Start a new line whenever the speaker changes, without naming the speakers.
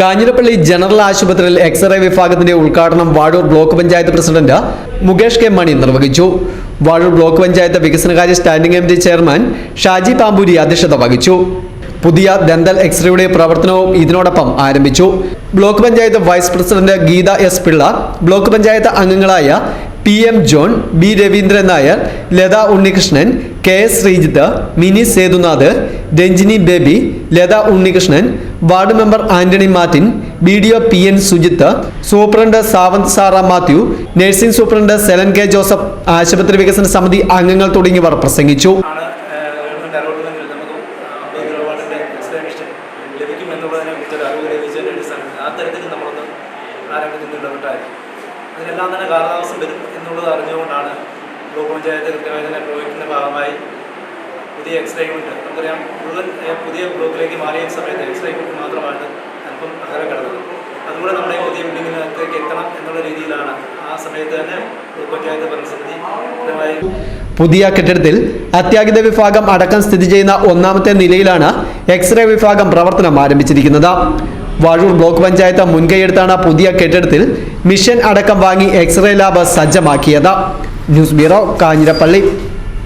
Kanjirappally general ആശുപത്രിയിൽ x-ray വിഭാഗത്തിന്റെ ഉദ്ഘാടനം Vazhoor block panchayat president Mukesh K Mani നിർവഹിച്ചു. വാഴൂർ ബ്ലോക്ക് പഞ്ചായത്ത് വികസനകാര്യ standing committee chairman Shaji Pampoori അധ്യക്ഷത വഹിച്ചു. പുതിയ ദന്തൽ എക്സ്റേയുടെ പ്രവർത്തനവും ഇതിനോടൊപ്പം ആരംഭിച്ചു. Block panchayat vice president Geetha S Pillai block panchayat അംഗങ്ങളായ P M John B Raveendran Nair Latha Unnikrishnan K S Sreejith Mini Sethunath Ranjini Baby Latha Unnikrishnan ward member Antony Martin B D O P N Sujith superintendent Savanth Sara Mathew nursing superintendent Celine K Joseph ആശുപത്രി വികസന സമിതി അംഗങ്ങൾ തുടങ്ങിയവർ പ്രസംഗിച്ചു.
അതിനെല്ലാം തന്നെ കാലതാമസം വരും എന്നുള്ളത് അറിഞ്ഞുകൊണ്ടാണ് ബ്ലോക്ക് പഞ്ചായത്ത് കൃത്യമായി തന്നെ പ്രയോഗിക്കുന്ന ഭാഗമായി പുതിയ എക്സ്റേ യൂണിറ്റ് നമുക്കറിയാം മുഴുവൻ പുതിയ ബ്ലോക്കിലേക്ക് മാറിയ സമയത്ത് എക്സ്റേ യൂണിറ്റ് മാത്രമാണ് അല്പം അകലെ കിടന്നത്. അതുകൂടെ നമ്മുടെ പുതിയ ബിൽഡിങ്ങിനകത്തേക്ക് എത്തണം എന്നുള്ള രീതിയിലാണ് ആ സമയത്ത് തന്നെ പഞ്ചായത്ത് ഭരണസമിതി
പുതിയ കെട്ടിടത്തിൽ അത്യാഹിത വിഭാഗം അടക്കം സ്ഥിതി ചെയ്യുന്ന ഒന്നാമത്തെ നിലയിലാണ് എക്സ്റേ വിഭാഗം പ്രവർത്തനം ആരംഭിച്ചിരിക്കുന്നത്. വാഴൂർ ബ്ലോക്ക് പഞ്ചായത്ത് മുൻകൈയെടുത്താണ് പുതിയ കെട്ടിടത്തിൽ മിഷൻ അടക്കം വാങ്ങി x-ray lab സജ്ജമാക്കിയത്. News bureau Kanjirappally